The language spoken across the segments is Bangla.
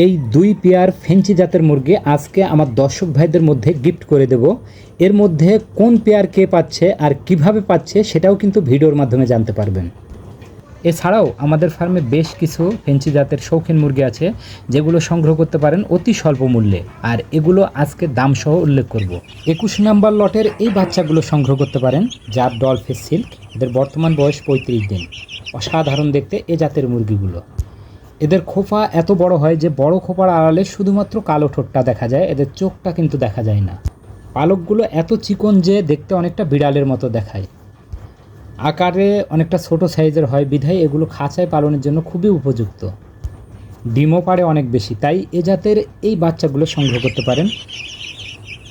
এই দুই পেয়ার ফেঞ্চি জাতের মুরগি আজকে আমার দর্শক ভাইদের মধ্যে গিফট করে দেব। এর মধ্যে কোন পেয়ার কে পাচ্ছে আর কীভাবে পাচ্ছে সেটাও কিন্তু ভিডিওর মাধ্যমে জানতে পারবেন। এছাড়াও আমাদের ফার্মে বেশ কিছু ফেঞ্চি জাতের শৌখিন মুরগি আছে, যেগুলো সংগ্রহ করতে পারেন অতি স্বল্প মূল্যে। আর এগুলো আজকে দাম সহ উল্লেখ করব। একুশ নাম্বার লটের এই বাচ্চাগুলো সংগ্রহ করতে পারেন, যার ডলফেস সিল্ক। এদের বর্তমান বয়স পঁয়ত্রিশ দিন। অসাধারণ দেখতে এ জাতের মুরগিগুলো। এদের খোপা এত বড় হয় যে বড় খোপার আড়ালে শুধুমাত্র কালো ঠোঁটটা দেখা যায়, এদের চোখটা কিন্তু দেখা যায় না। পালকগুলো এত চিকন যে দেখতে অনেকটা বিড়ালের মতো দেখায়। আকারে অনেকটা ছোট সাইজের হয় বিধায় এগুলো খাঁচায় পালনের জন্য খুবই উপযুক্ত। ডিমও পারে অনেক বেশি, তাই এ জাতের এই বাচ্চাগুলো সংগ্রহ করতে পারেন।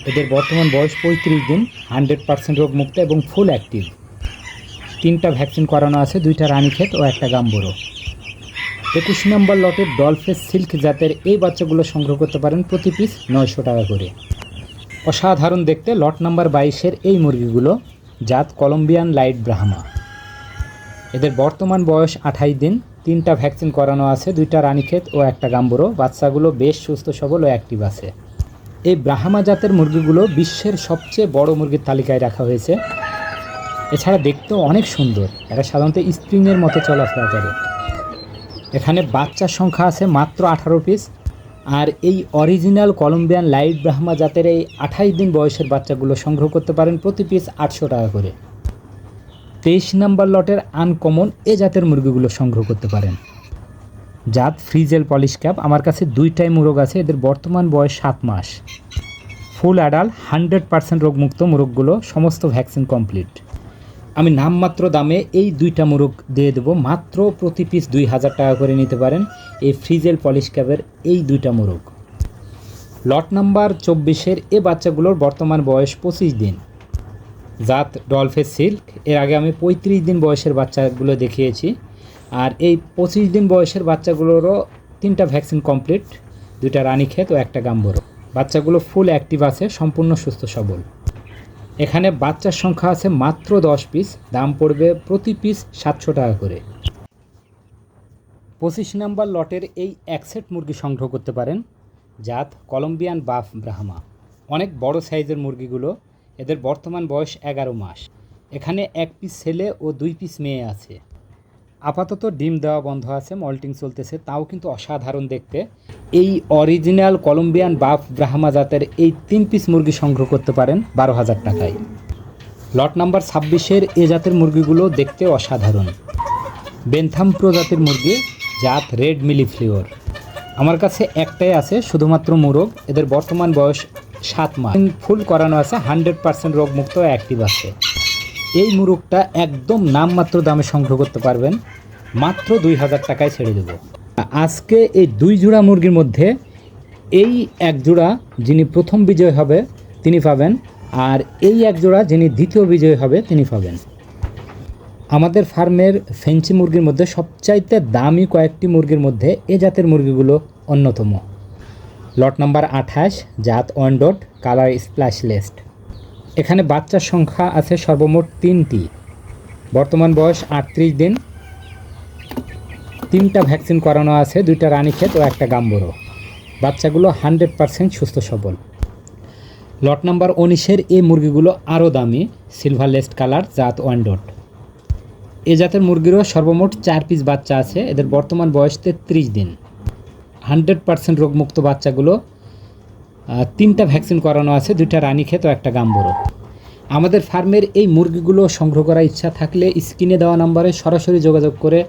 এদের বর্তমান বয়স পঁয়ত্রিশ দিন, হান্ড্রেড পার্সেন্ট রোগমুক্ত এবং ফুল অ্যাক্টিভ। তিনটা ভ্যাকসিন করানো আছে, দুইটা রানীক্ষেত ও একটা গাম্বরো। একুশ নম্বর লটের ডলফেস সিল্ক জাতের এই বাচ্চাগুলো সংগ্রহ করতে পারেন প্রতি পিস নয়শো টাকা করে। অসাধারণ দেখতে লট নাম্বার বাইশের এই মুরগিগুলো, জাত কলম্বিয়ান লাইট ব্রাহ্মা। এদের বর্তমান বয়স আঠাইশ দিন, তিনটা ভ্যাকসিন করানো আছে, দুইটা রানীক্ষেত ও একটা গাম্বুরো। বাচ্চাগুলো বেশ সুস্থ, সবল ও অ্যাক্টিভ আছে। এই ব্রাহ্মা জাতের মুরগিগুলো বিশ্বের সবচেয়ে বড় মুরগির তালিকায় রাখা হয়েছে। এছাড়া দেখতেও অনেক সুন্দর। এরা সাধারণত স্প্রিংয়ের মতো চলাফেরা করে। এখানে বাচ্চার সংখ্যা আছে মাত্র আঠারো পিস আর এই অরিজিনাল কলম্বিয়ান লাইট ব্রাহ্মা জাতের এই আঠাইশ দিন বয়সের বাচ্চাগুলো সংগ্রহ করতে পারেন প্রতি পিস আটশো টাকা করে। তেইশ নাম্বার লটের আনকমন এ জাতের মুরগিগুলো সংগ্রহ করতে পারেন। জাত ফ্রিজেল পলিশ ক্যাপ আমার কাছে দুইটাই মুরগ আছে, এদের বর্তমান বয়স সাত মাস। ফুল অ্যাডাল হান্ড্রেড পার্সেন্ট রোগমুক্ত মুরগগুলো, সমস্ত ভ্যাকসিন কমপ্লিট আমি নামমাত্র দামে এই দুইটা মুরগ দিয়ে দেবো। মাত্র প্রতি পিস দুই হাজার টাকা করে নিতে পারেন এই ফ্রিজেল পলিশ ক্যাবের এই দুইটা মুরগ। লট নাম্বার চব্বিশের এ বাচ্চাগুলোর বর্তমান বয়স পঁচিশ দিন। জাত ডলফেস সিল্ক। এর আগে আমি পঁয়ত্রিশ দিন বয়সের বাচ্চাগুলো দেখিয়েছি। আর এই পঁচিশ দিন বয়সের বাচ্চাগুলোরও তিনটা ভ্যাকসিন কমপ্লিট, দুইটা রানীক্ষেত ও একটা গাম্বরো। বাচ্চাগুলো ফুল অ্যাক্টিভ আছে, সম্পূর্ণ সুস্থ সবল। এখানে বাচ্চার সংখ্যা আছে মাত্র দশ পিস দাম পড়বে প্রতি পিস সাতশো টাকা করে। পঁচিশ নাম্বার লটের এই এক সেট মুরগি সংগ্রহ করতে পারেন, জাত কলম্বিয়ান বাফ ব্রাহ্মা। অনেক বড় সাইজের মুরগিগুলো, এদের বর্তমান বয়স এগারো মাস। এখানে এক পিস ছেলে ও দুই পিস মেয়ে আছে। আপাতত ডিম দেওয়া বন্ধ আছে, মল্টিং চলতেছে, তাও কিন্তু অসাধারণ দেখতে। এই অরিজিনাল কলম্বিয়ান বাফ ব্রাহ্মা জাতের এই তিন পিস মুরগি সংগ্রহ করতে পারেন বারো হাজার টাকায়। লট নাম্বার ছাব্বিশের এ জাতের মুরগিগুলো দেখতে অসাধারণ। বেনথাম প্রজাতির মুরগি, জাত রেড মিলি ফ্লেওর। আমার কাছে একটাই আছে, শুধুমাত্র মুরগ, এদের বর্তমান বয়স সাত মাস। ফুল করানো আছে, হান্ড্রেড পার্সেন্ট রোগমুক্ত, অ্যাক্টিভ আছে। এই মুরগটা একদম নামমাত্র দামে সংগ্রহ করতে পারবেন। মাত্র দুই হাজার টাকায় ছেড়ে দেব। আজকে এই দুই জোড়া মুরগির মধ্যে এই এক জোড়া যিনি প্রথম বিজয় হবে, তিনি পাবেন। আর এই এক জোড়া যিনি দ্বিতীয় বিজয় হবে, তিনি পাবেন। আমাদের ফার্মের ফেন্সি মুরগির মধ্যে সবচাইতে দামি কয়েকটি মুরগির মধ্যে এ জাতের মুরগিগুলো অন্যতম। লট নাম্বার আঠাশ, জাত ওয়ান্ডোট কালার স্প্ল্যাশলেস্ট এখানে বাচ্চার সংখ্যা আছে সর্বমোট তিনটি। বর্তমান বয়স আটত্রিশ দিন। তিনটা ভ্যাকসিন করানো আছে, দুইটা রানীক্ষেত ও একটা গাম্বরো। বাচ্চাগুলো হান্ড্রেড পারসেন্ট সুস্থ সবল। লট নাম্বার উনিশের এই মুরগিগুলো আরও দামি, সিলভার লেস্ট কালার, জাত ওয়ান ডট। এ জাতের মুরগিরও সর্বমোট চার পিস বাচ্চা আছে, এদের বর্তমান বয়স তেত্রিশ দিন। হান্ড্রেড পার্সেন্ট রোগমুক্ত বাচ্চাগুলো তিনটা ভ্যাকসিন করানো আছে, দুইটা রানীক্ষেত ও একটা গাম্বরো। আমাদের ফার্মের এই মুরগিগুলো সংগ্রহ করার ইচ্ছা থাকলে স্ক্রিনে দেওয়া নাম্বারে সরাসরি যোগাযোগ করে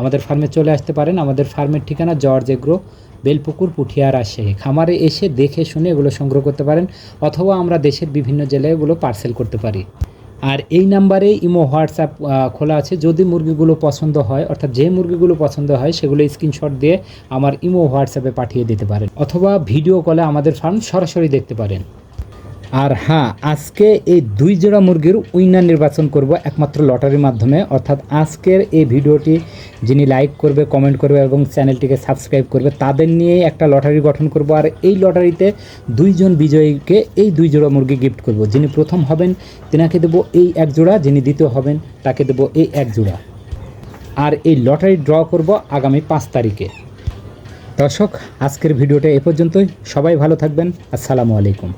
আমাদের ফার্মে চলে আসতে পারেন। আমাদের ফার্মের ঠিকানা জর্জ এগ্রো, বেলপুকুর, পুঠিয়ার রাজশাহী খামারে এসে দেখে শুনে এগুলো সংগ্রহ করতে পারেন অথবা আমরা দেশের বিভিন্ন জেলায় এগুলো পার্সেল করতে পারি। আর এই নাম্বারে ইমো, হোয়াটসঅ্যাপ খোলা আছে। যদি মুরগিগুলো পছন্দ হয়, অর্থাৎ যে মুরগিগুলো পছন্দ হয়, সেগুলো স্ক্রিনশট দিয়ে আমার ইমো, হোয়াটসঅ্যাপে পাঠিয়ে দিতে পারেন। অথবা ভিডিও কলে আমাদের ফার্ম সরাসরি দেখতে পারেন। আর হ্যাঁ আজকে এই দুই জোড়া মুরগির উইনার নির্বাচন করব একমাত্র লটারির মাধ্যমে। অর্থাৎ আজকের এই ভিডিওটি যিনি লাইক করবে কমেন্ট করবে এবং চ্যানেলটিকে সাবস্ক্রাইব করবে, তাদের নিয়ে একটা লটারি গঠন করব। আর এই লটারিতে দুইজন বিজয়ীকে এই দুই জোড়া মুরগি গিফট করব। যিনি প্রথম হবেন, তেনাকে দেবো এই এক জোড়া, যিনি দ্বিতীয় হবেন, তাকে দেবো এই এক জোড়া। আর এই লটারি ড্র করব আগামী পাঁচ তারিখে। দর্শক, আজকের ভিডিওটা এ পর্যন্তই। সবাই ভালো থাকবেন। আসসালামু আলাইকুম।